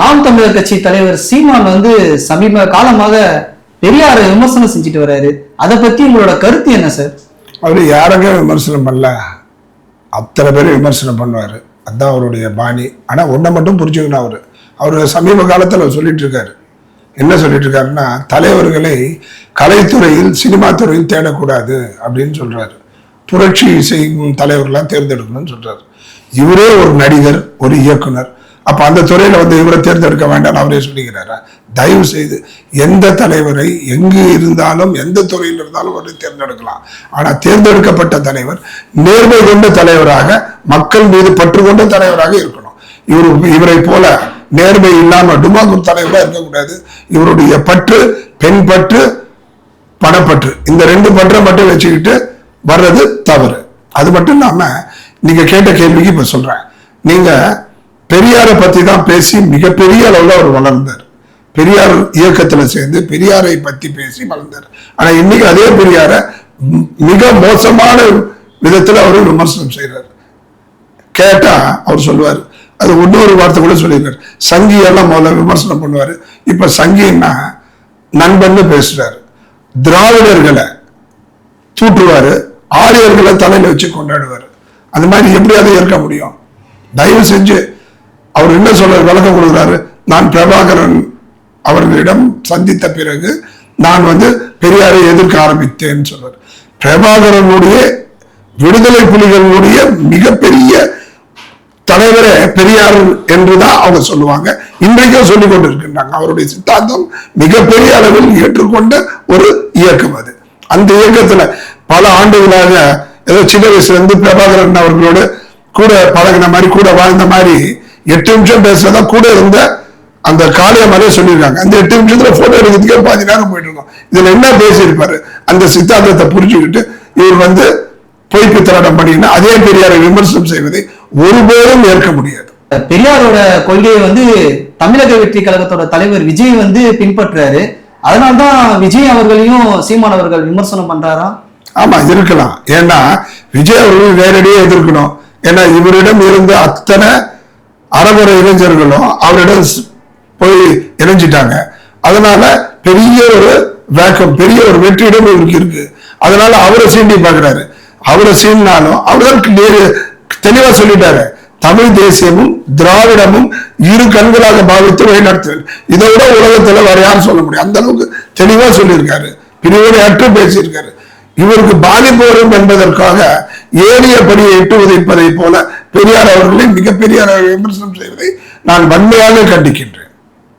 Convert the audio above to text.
நாம் தமிழர் கட்சி தலைவர் சீமான் வந்து சமீப காலமாக பெரியாரை விமர்சனம் செஞ்சுட்டு வர்றாரு அதை பத்தி உங்களோட கருத்து என்ன சார்? அவர் யாருங்க விமர்சனம் பண்ணல. அத்தனை பேரும் விமர்சனம் பண்ணுவார். அதுதான் அவருடைய பாணி. ஆனால் ஒன்றை மட்டும் புரிஞ்சுக்கணும் அவர். அவர் சமீப காலத்தில் சொல்லிட்டு இருக்காரு. என்ன சொல்லிட்டு இருக்காருன்னா தலைவர்களை கலைத்துறையில் சினிமா துறையில் தேடக்கூடாது அப்படின்னு சொல்றாரு. புரட்சி செய்யும் தலைவர்கள்லாம் தேர்ந்தெடுக்கணும்னு சொல்றாரு. இவரே ஒரு நடிகர் ஒரு இயக்குனர். அப்ப அந்த துறையில வந்து இவரை தேர்ந்தெடுக்க வேண்டாம்னு அவரே சொல்லிக்கிறாரா? தயவு செய்து எந்த தலைவரை எங்கு இருந்தாலும் எந்த துறையில் இருந்தாலும் அவரை தேர்ந்தெடுக்கலாம். ஆனா தேர்ந்தெடுக்கப்பட்ட தலைவர் நேர்மை கொண்ட தலைவராக மக்கள் மீது பற்று கொண்ட தலைவராக இருக்கணும். இவர் இவரை போல நேர்மை இல்லாம டுமாகூர் தலைவராக இருக்கக்கூடாது. இவருடைய பற்று பெண் பற்று பணப்பற்று. இந்த ரெண்டு பற்றை மட்டும் வச்சுக்கிட்டு வர்றது தவறு. அது மட்டும் இல்லாம நீங்க கேட்ட கேள்விக்கு இப்ப சொல்றேன். நீங்க பெரியாரை பத்தி தான் பேசி மிகப்பெரிய அளவுல அவர் வளர்ந்தார். பெரியார் இயக்கத்துல சேர்ந்து பெரியாரை பத்தி பேசி வளர்ந்தார். ஆனா இன்னைக்கு அதே பெரியாரை மிக மோசமான விதத்துல அவர் விமர்சனம் செய்யறாரு கேட்டா அவர் சொல்லுவார். அது இன்னொரு வார்த்தை கூட சொல்லிடுறாரு சங்கி எல்லாம் முதல்ல விமர்சனம் பண்ணுவாரு. இப்ப சங்கின்னா நண்பன்னு பேசுறாரு. திராவிடர்களை தூற்றுவாரு ஆரியர்களை தலையில வச்சு கொண்டாடுவாரு. அந்த மாதிரி எப்படி அதை ஏற்க முடியும்? தயவு செஞ்சு அவர் என்ன சொல்ற விளக்கம் கொடுக்குறாரு நான் பிரபாகரன் அவர்களிடம் சந்தித்த பிறகு நான் வந்து பெரியாரை எதிர்க்க ஆரம்பித்தேன் சொல்றார் பிரபாகரனுடைய விடுதலை புலிகளுடைய மிகப்பெரிய தலைவரே பெரியார் என்றுதான் அவங்க சொல்லுவாங்க. இன்றைக்கும் சொல்லிக் கொண்டிருக்கின்றாங்க. அவருடைய சித்தாந்தம் மிகப்பெரிய அளவில் ஏற்றுக்கொண்ட ஒரு இயக்கம் அது. அந்த இயக்கத்துல பல ஆண்டுகளாக ஏதோ சின்ன வயசுல இருந்து பிரபாகரன் அவர்களோடு கூட பழகின மாதிரி கூட வாழ்ந்த மாதிரி எட்டு நிமிஷம் பேசுறதா கூட இருந்த அந்த காளியம்மாரே சொல்லியிருக்காங்க. அந்த எட்டு நிமிஷத்துல போட்டோ எடுக்கிறதுக்கே பாதி நேரம் போயிட்டு இருக்கோம். இதுல என்ன பேசியிருப்பாரு? அந்த சித்தாந்தத்தை புரிஞ்சுக்கிட்டு இவர் வந்து பொய் பித்தலாட்டம் பண்ணினா அதே பெரியாரை விமர்சனம் செய்வதை ஒருபோதும் ஏற்க முடியாது. பெரியாரோட கொள்கையை வந்து தமிழக வெற்றி கழகத்தோட தலைவர் விஜய் வந்து பின்பற்றுறாரு. அதனால்தான் விஜய் அவர்களையும் சீமான் அவர்கள் விமர்சனம் பண்றாரா? ஆமா இருக்கலாம். ஏன்னா விஜய் அவர்கள் நேரடியாக எதிர்க்கணும். ஏன்னா இவரிடம் இருந்த அத்தனை அறகுறை இளைஞர்களும் அவரிடம் போய் இணைஞ்சிட்டாங்க. அதனால பெரிய ஒரு வேக்கம் பெரிய ஒரு வெற்றிடம் இவருக்கு இருக்கு. அதனால அவரை சீண்டி பாக்குறாரு அவரை சீண்டினாலும் அவருக்கு தெளிவா சொல்லிட்டாரு. தமிழ் தேசியமும் திராவிடமும் இரு கண்களாக பாவித்து வழிநடத்துவேன் இதை விட உலகத்துல வேற யாரும் சொல்ல முடியும் அந்த அளவுக்கு தெளிவா சொல்லியிருக்காரு. பிரிவோடு அற்று பேசியிருக்காரு. இவருக்கு பாதிப்பு வரும் என்பதற்காக ஏறிய படியை இட்டு உதைப்பதை போல பெரியார் அவர்களை மிகப்பெரிய விமர்சனம் செய்வதை நான் வன்மையாக கண்டிக்கின்றேன்.